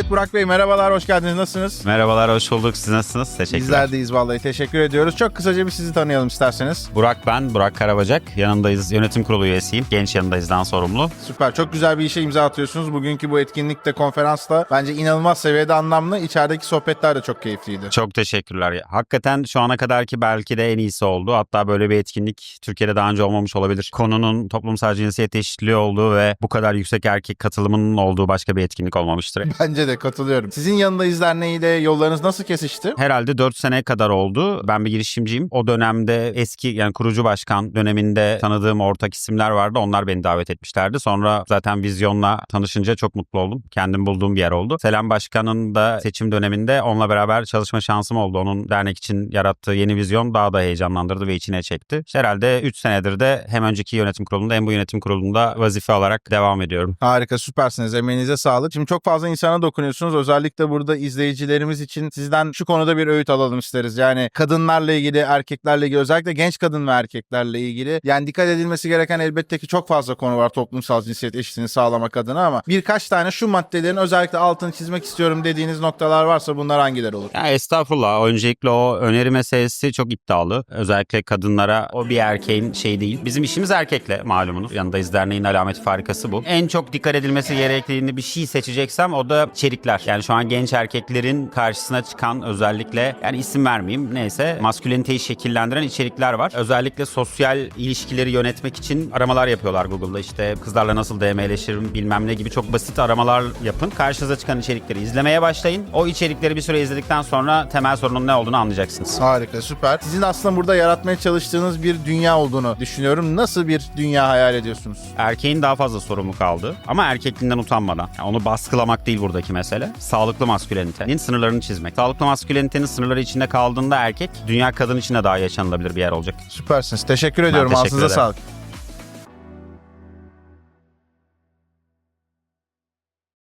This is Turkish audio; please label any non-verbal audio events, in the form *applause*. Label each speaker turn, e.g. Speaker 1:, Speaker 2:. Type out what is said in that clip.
Speaker 1: Evet Burak Bey merhabalar, hoş geldiniz. Nasılsınız?
Speaker 2: Merhabalar, hoş bulduk. Siz nasılsınız? Teşekkürler.
Speaker 1: Bizler deyiz vallahi. Teşekkür ediyoruz. Çok kısaca bir sizi tanıyalım isterseniz.
Speaker 2: Burak ben, Burak Karabacak. Yanındayız, yönetim kurulu üyesiyim. Genç yanındayızdan sorumlu.
Speaker 1: Süper. Çok güzel bir işe imza atıyorsunuz. Bugünkü bu etkinlikte, konferansta bence inanılmaz seviyede anlamlı. İçerideki sohbetler de çok keyifliydi.
Speaker 2: Çok teşekkürler. Hakikaten şu ana kadarki belki de en iyisi oldu. Hatta böyle bir etkinlik Türkiye'de daha önce olmamış olabilir. Konunun toplumsal cinsiyet eşitliği olduğu ve bu kadar yüksek erkek katılımının olduğu başka bir etkinlik olmamıştır. *laughs*
Speaker 1: Bence de katılıyorum. Sizin yanındayız derneğiyle yollarınız nasıl kesişti?
Speaker 2: Herhalde 4 sene kadar oldu. Ben bir girişimciyim. O dönemde eski yani kurucu başkan döneminde tanıdığım ortak isimler vardı. Onlar beni davet etmişlerdi. Sonra zaten vizyonla tanışınca çok mutlu oldum. Kendim bulduğum bir yer oldu. Selam Başkan'ın da seçim döneminde onunla beraber çalışma şansım oldu. Onun dernek için yarattığı yeni vizyon daha da heyecanlandırdı ve içine çekti. İşte herhalde 3 senedir de hem önceki yönetim kurulunda hem bu yönetim kurulunda vazife olarak devam ediyorum.
Speaker 1: Harika, süpersiniz. Emeğinize sağlık. Şimdi çok fazla insana dokunuyorsunuz. Özellikle burada izleyicilerimiz için sizden şu konuda bir öğüt alalım isteriz. Yani kadınlarla ilgili, erkeklerle ilgili, özellikle genç kadın ve erkeklerle ilgili. Yani dikkat edilmesi gereken elbette ki çok fazla konu var toplumsal cinsiyet eşitliğini sağlamak adına ama birkaç tane şu maddelerin özellikle altını çizmek istiyorum dediğiniz noktalar varsa bunlar hangileri olur?
Speaker 2: Ya estağfurullah. Öncelikle o öneri meselesi çok iddialı. Özellikle kadınlara o bir erkeğin şey değil. Bizim işimiz erkekle malumunuz. Yanındayız derneğin alameti farikası bu. En çok dikkat edilmesi gerektiğini bir şey seçeceksem o da içerikler. Yani şu an genç erkeklerin karşısına çıkan özellikle yani isim vermeyeyim neyse masküleniteyi şekillendiren içerikler var. Özellikle sosyal ilişkileri yönetmek için aramalar yapıyorlar Google'da. İşte kızlarla nasıl DM'leşirim bilmem ne gibi çok basit aramalar yapın. Karşınıza çıkan içerikleri izlemeye başlayın. O içerikleri bir süre izledikten sonra temel sorunun ne olduğunu anlayacaksınız.
Speaker 1: Harika, süper. Sizin aslında burada yaratmaya çalıştığınız bir dünya olduğunu düşünüyorum. Nasıl bir dünya hayal ediyorsunuz?
Speaker 2: Erkeğin daha fazla sorumluluk aldığı ama erkekliğinden utanmadan. Yani onu baskılamak değil buradaki mesele. Sağlıklı maskülenitenin sınırlarını çizmek. Sağlıklı maskülenitenin sınırları içinde kaldığında erkek dünya kadın için de daha yaşanılabilir bir yer olacak.
Speaker 1: Süpersiniz. Teşekkür ediyorum.
Speaker 2: teşekkür
Speaker 1: Ağzınıza
Speaker 2: ederim.
Speaker 1: sağlık.